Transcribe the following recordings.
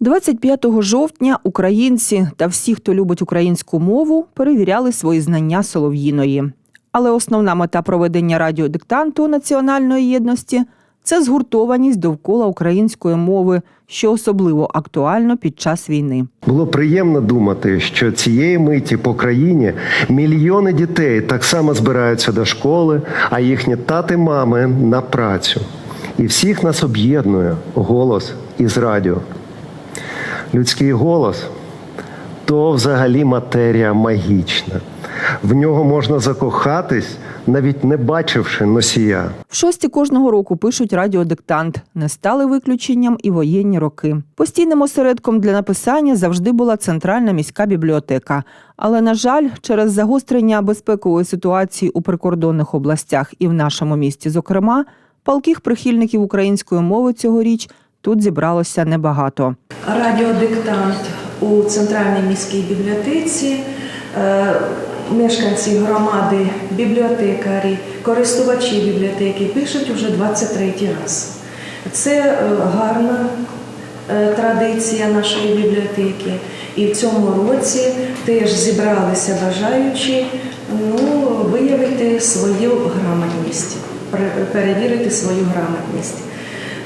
25 жовтня українці та всі, хто любить українську мову, перевіряли свої знання солов'їної. Але основна мета проведення радіодиктанту національної єдності це згуртованість довкола української мови, що особливо актуально під час війни. Було приємно думати, що цієї миті по країні мільйони дітей так само збираються до школи, а їхні тати мами на працю. І всіх нас об'єднує голос із радіо. Людський голос то взагалі матерія магічна. В нього можна закохатись, навіть не бачивши носія. В шості кожного року пишуть радіодиктант. Не стали виключенням і воєнні роки. Постійним осередком для написання завжди була центральна міська бібліотека. Але, на жаль, через загострення безпекової ситуації у прикордонних областях і в нашому місті, зокрема, палких прихильників української мови цьогоріч тут зібралося небагато. Радіодиктант у центральній міській бібліотеці. Е, Мешканці громади, бібліотекарі, користувачі бібліотеки пишуть уже 23 раз. Це е, гарна е, традиція нашої бібліотеки. І в цьому році теж зібралися бажаючі ну, виявити свою грамотність, перевірити свою грамотність.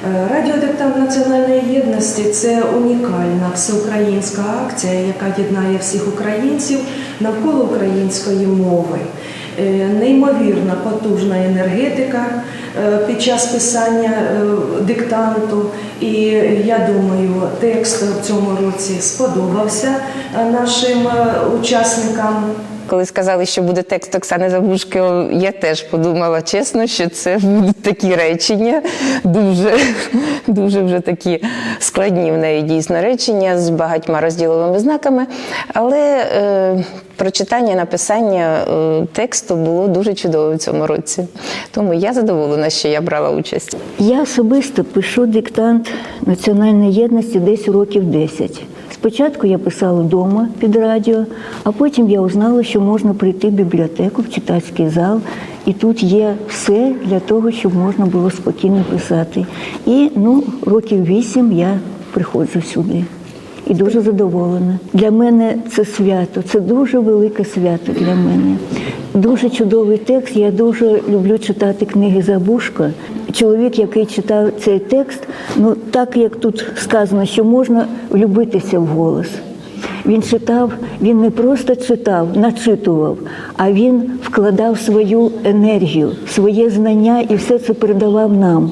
Е, Радіодиктант національної єдності це унікальна всеукраїнська акція, яка єднає всіх українців навколо української мови. Е, Неймовірна потужна енергетика е, під час писання диктанту. І я думаю, текст в цьому році сподобався нашим учасникам. Коли сказали, що буде текст Оксани Забушки, я теж подумала чесно, що це будуть такі речення, дуже, дуже вже такі складні в неї дійсно речення з багатьма розділовими знаками. Але е, прочитання, написання е, тексту було дуже чудово в цьому році. Тому я задоволена, що я брала участь. Я особисто пишу диктант національної єдності десь років 10. Спочатку я писала вдома під радіо, а потім я узнала, що можна прийти в бібліотеку, в читацький зал, і тут є все для того, щоб можна було спокійно писати. І ну, років вісім я приходжу сюди. І дуже задоволена. Для мене це свято, це дуже велике свято для мене. Дуже чудовий текст. Я дуже люблю читати книги Забушка. Чоловік, який читав цей текст, ну так як тут сказано, що можна влюбитися в голос. Він читав, він не просто читав, начитував, а він вкладав свою енергію, своє знання і все це передавав нам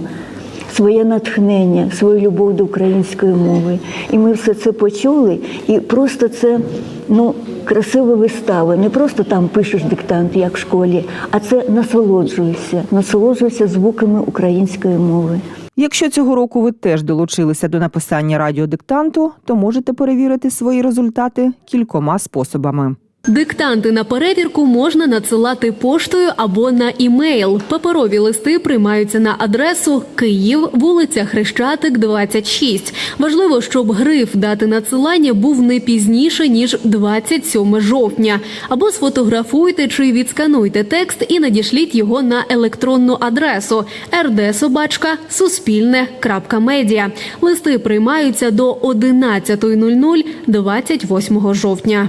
своє натхнення, свою любов до української мови. І ми все це почули, і просто це ну, красива вистава. Не просто там пишеш диктант, як в школі, а це насолоджуєшся, насолоджуєшся звуками української мови. Якщо цього року ви теж долучилися до написання радіодиктанту, то можете перевірити свої результати кількома способами. Диктанти на перевірку можна надсилати поштою або на імейл. Паперові листи приймаються на адресу Київ, вулиця Хрещатик, 26. Важливо, щоб гриф дати надсилання був не пізніше ніж 27 жовтня. Або сфотографуйте чи відскануйте текст і надішліть його на електронну адресу rdsobachka.suspilne.media. Листи приймаються до 11.00 28 жовтня.